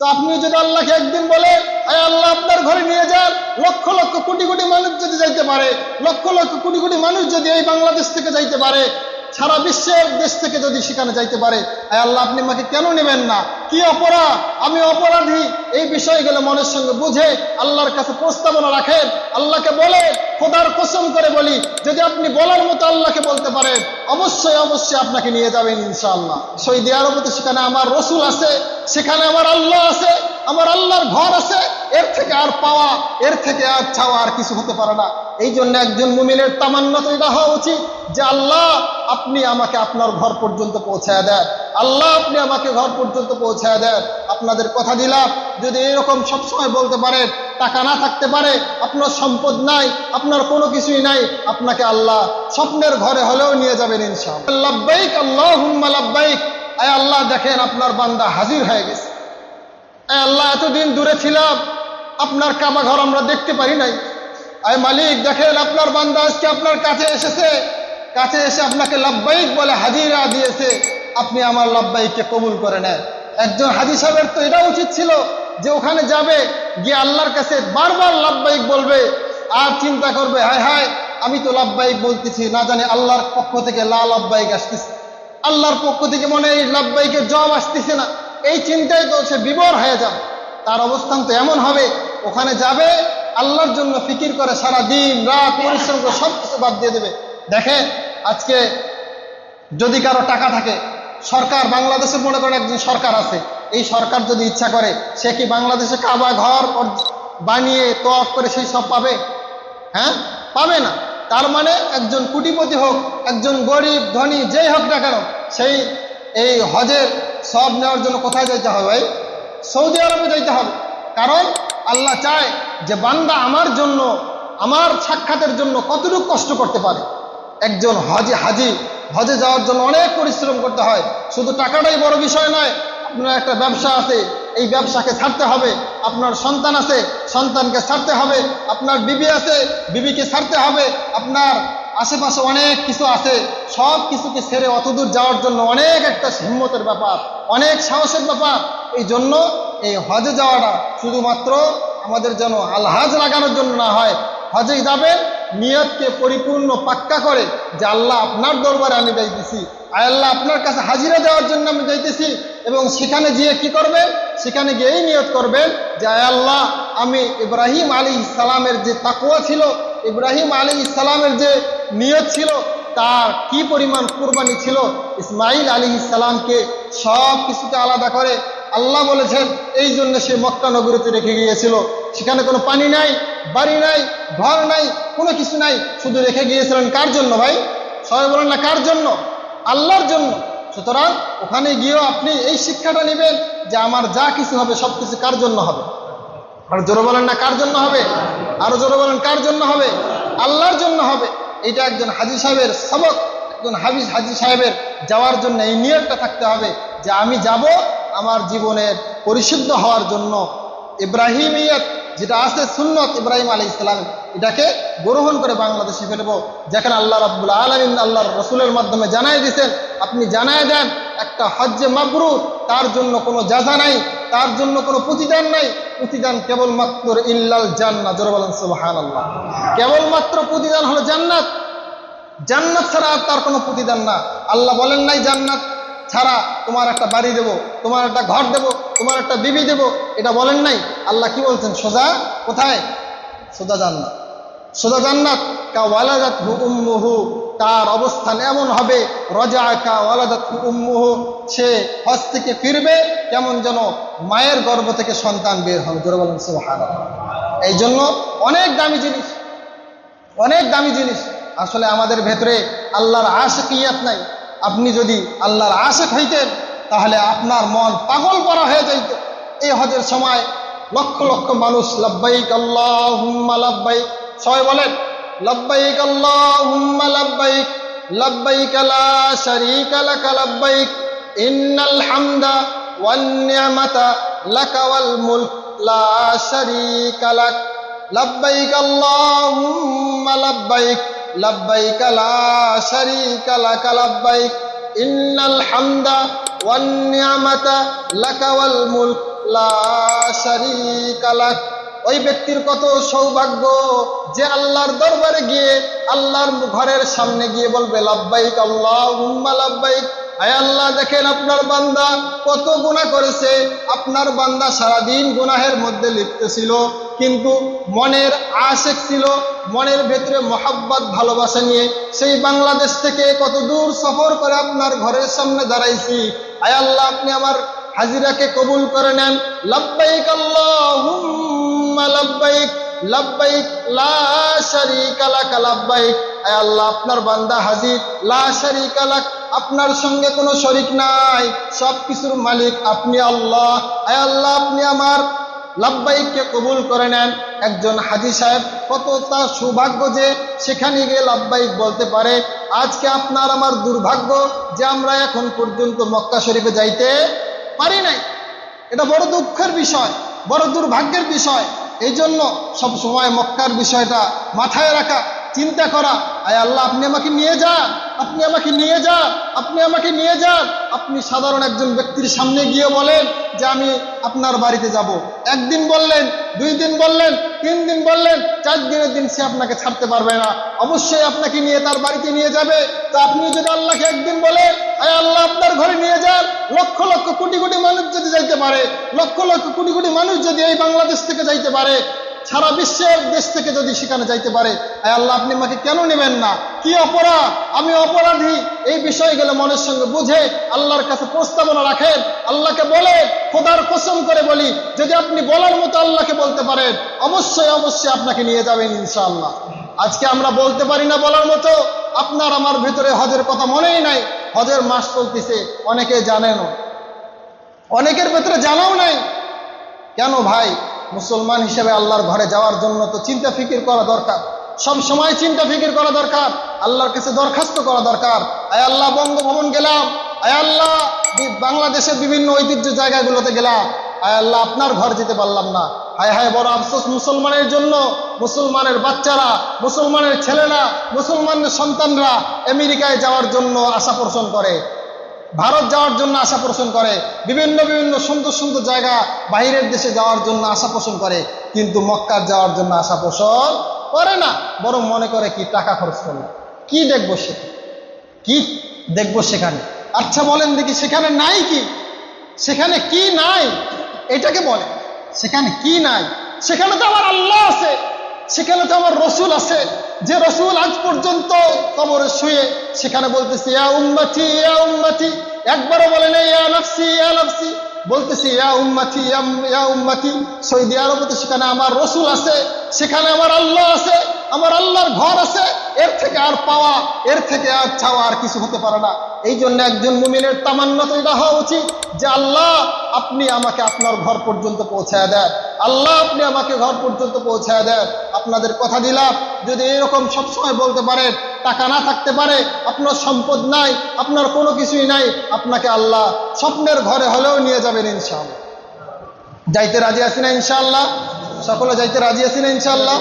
তো আপনি যদি আল্লাহকে একদিন বলে আল্লাহ, আপনার ঘরে নিয়ে যান। লক্ষ লক্ষ কোটি কোটি মানুষ যদি যাইতে পারে, লক্ষ লক্ষ কোটি কোটি মানুষ যদি এই বাংলাদেশ থেকে যাইতে পারে সারা বিশ্বের দেশ থেকে যদি সেখানে যাইতে পারে আল্লাহ, আপনি আমাকে কেন নেবেন না? কি অপরাধ? আমি অপরাধী। এই বিষয়গুলো মনের সঙ্গে বুঝে আল্লাহর কাছে প্রস্তাবনা রাখেন। আল্লাহকে বলে, খোদার কসম করে বলি, যদি আপনি বলার মতো আল্লাহকে বলতে পারেন, অবশ্যই অবশ্যই আপনাকে নিয়ে যাবেন ইনশাআল্লাহ। সৌদি আরবতে সেখানে আমার রসুল আছে, সেখানে আমার আল্লাহ আছে, আমার আল্লাহর ঘর আছে আর পাওয়া, এর থেকে আর চাওয়া আর কিছু হতে পারে না। এই জন্য একজন মুমিনের তামান্না তো এটা হওয়া উচিত যে, আল্লাহ আপনি আমাকে আপনার ঘর পর্যন্ত পৌঁছায় দেন। আল্লাহ আপনি আমাকে ঘর পর্যন্ত পৌঁছায় দেন। আপনাদের কথা দিলাম। যদি এরকম সবসময় বলতে পারেন টাকা না থাকতে পারে, আপনার সম্পদ নাই, আপনার কোনো কিছুই নাই, আপনাকে আল্লাহ স্বপ্নের ঘরে হলেও নিয়ে যাবেন লাব্বাইক আল্লাহ হুম্মা আয় আল্লাহ, দেখেন আপনার বান্দা হাজির হয়ে গেছে। আল্লাহ, এতদিন দূরে ছিলাম আপনার কাবা ঘর আমরা দেখতে পারি নাই। আয় মালিক, দেখেন আপনার বান্দা আজকে আপনার কাছে এসেছে। কাছে এসে আপনাকে লাব্বাইক বলে হাজিরা দিয়েছে। আপনি আমার লাব্বাইককে কবুল করে নেন। একজন হাজি সাহেবের তো এটা উচিত ছিল যে ওখানে যাবে, গিয়ে আল্লাহর কাছে বারবার লাব্বাইক বলবে, আর চিন্তা করবে, হায় হায়, আমি তো লাব্বাইক বলতেছি, না জানি আল্লাহর পক্ষ থেকে লা লাব্বাইক আসতেছে। আল্লাহর পক্ষ থেকে মনে এই লাব্বাইকের জব আসতেছে না। এই চিন্তায় তো সে বিবর হয়ে যাবে। তার অবস্থান তো এমন হবে ওখানে যাবে, আল্লাহর জন্য ফিকির করে সারা দিন রাত পরিশ্রম করে সব কিছু বাদ দিয়ে দেবে। দেখে, আজকে যদি কারও টাকা থাকে, সরকার বাংলাদেশের মনে করেন একজন সরকার আছে, এই সরকার যদি ইচ্ছা করে, সে কি বাংলাদেশে কাবা, ঘর বানিয়ে তফ করে সেই সব পাবে? হ্যাঁ? পাবে না। তার মানে একজন কুটিপতি হোক, একজন গরিব, ধনী, যেই হোক না কেন, সেই এই হজের সব নেওয়ার জন্য কোথায় যাইতে হবে ভাই? সৌদি আরবে যাইতে হবে। কারণ আল্লাহ চায় যে বান্দা আমার জন্য, আমার সাক্ষাতের জন্য কতটুকু কষ্ট করতে পারে। একজন হজে, হাজি, হজে যাওয়ার জন্য অনেক পরিশ্রম করতে হয়। শুধু টাকাটাই বড় বিষয় নয়, আপনার একটা ব্যবসা আছে, এই ব্যবসাকে ছাড়তে হবে। আপনার সন্তান আছে, সন্তানকে ছাড়তে হবে। আপনার বিবি আছে, বিবিকে ছাড়তে হবে। আপনার আশেপাশে অনেক কিছু আছে। সব কিছুকে ছেড়ে অতদূর যাওয়ার জন্য অনেক একটা হিম্মতের ব্যাপার, অনেক সাহসের ব্যাপার। এই জন্য এই হজে যাওয়াটা শুধুমাত্র আমাদের যেন আলহাজ লাগানোর জন্য না হয়, হজে যাবেন, নিয়তকে পরিপূর্ণ পাক্কা করে যে আল্লাহ আপনার দরবারে আমি যাইতেছি। আল্লাহ আপনার কাছে হাজিরা দেওয়ার জন্য আমি যাইতেছি এবং সেখানে গিয়ে কি করবেন? সেখানে গিয়েই নিয়ত করবেন যে আয় আল্লাহ, আমি ইব্রাহিম আলী ইসালামের যে তাকুয়া ছিল, ইব্রাহিম আলী ইসালামের যে নিয়ত ছিল, তার কি পরিমাণ কুরবানি ছিল ইসমাইল আলী ইসালামকে সব কিছুকে আলাদা করে আল্লাহ বলেছেন, এই জন্য সে মক্কা নগরীতে রেখে গিয়েছিল। সেখানে কোনো পানি নাই, বাড়ি নাই, ঘর নাই, কোনো কিছু নাই। শুধু রেখে গিয়েছিলেন কার জন্য ভাই? সবাই বলেন না, কার জন্য? আল্লাহর জন্য। সুতরাং ওখানে গিয়েও আপনি এই শিক্ষাটা নেবেন যে আমার যা কিছু হবে, সব কিছু কার জন্য হবে? আর জোরে বলেন না, কার জন্য হবে? আরও জোরে বলেন, কার জন্য হবে? আল্লাহর জন্য হবে। এটা একজন হাজি সাহেবের সবক, একজন হাবিজ হাজি সাহেবের যাওয়ার জন্য এই নিয়তটা থাকতে হবে যে আমি যাব আমার জীবনের পরিশুদ্ধ হওয়ার জন্য ইব্রাহিমিয়ত, যেটা আছে সুন্নত ইব্রাহিম আলী ইসলাম এটাকে গ্রহণ করে বাংলাদেশে ফেলব। যেখানে আল্লাহ রাব্বুল আলমিন আল্লাহর রসুলের মাধ্যমে জানাই দিয়েছেন, আপনি জানায় দেন, একটা হজ্জে মাবরুর তার জন্য কোনো যাজা নাই, তার জন্য কোনো প্রতিদান নাই। প্রতিদান কেবলমাত্র ইল্লাল জান্নাত জোরে বলেন আল্লাহ কেবলমাত্র প্রতিদান হলো জান্নাত। জান্নাত ছাড়া তার কোনো প্রতিদান না। আল্লাহ বলেন নাই জান্নাত ছাড়া তোমার একটা বাড়ি দেব, তোমার একটা ঘর দেব, তোমার একটা বিবি দেব, এটা বলেন নাই। আল্লাহ কি বলছেন? সোজা? কোথায়? সোজা জান্নাত। সোজা জান্নাত? কা ওয়ালাদাত উম্মুহু। তার অবস্থান এমন হবে, রজা কা ওয়ালাদাত উম্মুহু। সে হজ থেকে ফিরবে, কেমন যেন মায়ের গর্ভ থেকে সন্তান বের হবে। জোরে বলেন, সুবহানাল্লাহ। এই জন্য অনেক দামি জিনিস, অনেক দামি জিনিস। আসলে আমাদের ভেতরে আল্লাহর আশেকিয়াত নাই। আপনি যদি আল্লাহর আশেক হইতেন, তাহলে আপনার মন পাগল করা হয়ে যাইত। এই হজের সময় লক্ষ লক্ষ মানুষ, লব্বাইক আল্লাহ হুম্মা লব্বাইক। সবাই বলেন, লব্বাইক আল্লাহ হুম্মা লব্বাইক। লব্বাইক লা শারীকা লাকা লব্বাইক। ইন্নাল হামদা ওয়ান নিয়ামাতা লাকা ওয়াল মুলক। লা শারীকা লাক। লব্বাইক লব্বাইক। لبيك لا شريك لك لبيك إن الحمد والنعمة لك والملك লা শারীকা লাক ওই ব্যক্তির কত সৌভাগ্য যে আল্লাহর দরবারে গিয়ে আল্লাহর ঘরের সামনে গিয়ে বলবে লাব্বাইক আল্লাহ উম্মা লাব্বাইক আয় আল্লাহ, দেখেন আপনার বান্দা কত গুনাহ করেছে। আপনার বান্দা সারাদিন গুনাহের মধ্যে লিপ্ত ছিল, কিন্তু মনের আশেক ছিল, মনের ভেতরে মহাব্বত, ভালোবাসা নিয়ে। সেই বাংলাদেশ থেকে কত দূর সফর করে আপনার ঘরের সামনে দাঁড়াইছি। আয় আল্লাহ, আপনি আমার হাজিরাকে কবুল করে নেন। লাব্বাইক আল্লাহুম্মা লাব্বাইক লাব্বাইক লা শারীকা লাক আয় আল্লাহ, আপনার বান্দা হাজির, লা শারীকা আপনার সঙ্গে কোনো শরিক নাই। সব কিছুর মালিক আপনি আল্লাহ। আয় আল্লাহ, আপনি আমার লাব্বাইককে কবুল করে নেন। একজন হাজি সাহেব কত তার সৌভাগ্য যে সেখানে গিয়ে লাব্বাইক বলতে পারে। আজকে আপনার আমার দুর্ভাগ্য যে আমরা এখন পর্যন্ত মক্কা শরীফে যাইতে পারি নাই। এটা বড় দুঃখের বিষয়, বড় দুর্ভাগ্যের বিষয়। এই জন্য সবসময় মক্কার বিষয়টা মাথায় রাখা চিন্তা করা, আয় আল্লাহ, আপনি আমাকে নিয়ে যান, আপনি আমাকে নিয়ে যান, আপনি আমাকে নিয়ে যান। আপনি সাধারণ একজন ব্যক্তির সামনে গিয়ে বলেন যে, আমি আপনার বাড়িতে যাব। একদিন বললেন, দুই দিন বললেন, তিন দিন বললেন, চার দিনের দিন সে আপনাকে ছাড়তে পারবে না। অবশ্যই আপনাকে নিয়ে তার বাড়িতে নিয়ে যাবে। তো আপনি যদি আল্লাহকে একদিন বলেন, আয় আল্লাহ, আপনার ঘরে নিয়ে যান। লক্ষ লক্ষ কোটি কোটি মানুষ যদি যাইতে পারে, লক্ষ লক্ষ কোটি কোটি মানুষ যদি এই বাংলাদেশ থেকে যাইতে পারে সারা বিশ্বের দেশ থেকে যদি সেখানে যাইতে পারে, আয় আল্লাহ, আপনি আমাকে কেন নেবেন না? কি অপরাধ? আমি অপরাধী। এই বিষয়গুলো মনের সঙ্গে বুঝে আল্লাহর কাছে প্রস্তাবনা রাখেন। আল্লাহকে বলে, খোদার কসম করে বলি, যদি আপনি বলার মতো আল্লাহকে বলতে পারেন, অবশ্যই অবশ্যই আপনাকে নিয়ে যাবেন ইনশাআল্লাহ। আজকে আমরা বলতে পারি না বলার মতো, আপনার আমার ভিতরে হজের কথা মনেই নাই। হজের মাস চলতেছে, অনেকে জানেনও। অনেকের ভেতরে জানাও নাই। কেন ভাই? মুসলমান হিসেবে আল্লাহর ঘরে যাওয়ার জন্য তো চিন্তা ফিকির করা দরকার। সব সময় চিন্তা ফিকির করা দরকার। আল্লাহর কাছে দরখাস্ত করা দরকার। আয় আল্লাহ, বঙ্গভবন গেলাম। আয় আল্লাহ বাংলাদেশের বিভিন্ন ঐতিহ্য জায়গাগুলোতে গেলাম। আয় আল্লাহ, আপনার ঘর যেতে পারলাম না। হায় হায়, বড় আফসোস মুসলমানের জন্য। মুসলমানের বাচ্চারা, মুসলমানের ছেলেরা, মুসলমানের সন্তানরা আমেরিকায় যাওয়ার জন্য আশা পোষণ করে। ভারত যাওয়ার জন্য আশা পোষণ করে। বিভিন্ন বিভিন্ন সুন্দর সুন্দর জায়গা বাইরের দেশে যাওয়ার জন্য আশা পোষণ করে। কিন্তু মক্কার যাওয়ার জন্য আশা পোষণ করে না। বরং মনে করে কি টাকা খরচ করল কি দেখব সেখানে কি দেখব সেখানে? আচ্ছা বলেন দেখি, সেখানে নাই কি? সেখানে কি নাই? এটাকে বলে। সেখানে কি নাই? সেখানে তো আমার আল্লাহ আছে। সেখানে তো আমার রসুল আছে। যে রসুল আজ পর্যন্ত কবরে শুয়ে সেখানে বলতেছে একবারও বলে না ইয়া বলতেছি, ইয়া সৌদি আরবে সেখানে আমার রসুল আছে, সেখানে আমার আল্লাহ আছে, আমার আল্লাহর ঘর আছে, এর থেকে আর পাওয়া, এর থেকে আর চাওয়া আর কিছু হতে পারে না। এই জন্য একজন মুমিনের তামান্না তো এটা হওয়া উচিত যে, আল্লাহ, আপনি আমাকে আপনার ঘর পর্যন্ত পৌঁছায় দেন। আল্লাহ, আপনি আমাকে ঘর পর্যন্ত পৌঁছায় দেন। আপনাদের কথা দিলাম। যদি এরকম সবসময় বলতে পারেন, টাকা না থাকতে পারে, আপনার সম্পদ নাই, আপনার কোনো কিছুই নাই, আপনাকে আল্লাহ স্বপ্নের ঘরে হলেও নিয়ে যাবেন ইনশাআল্লাহ। যাইতে রাজি আছি না ইনশাআল্লাহ? সকলে যাইতে রাজি আছি না ইনশাআল্লাহ?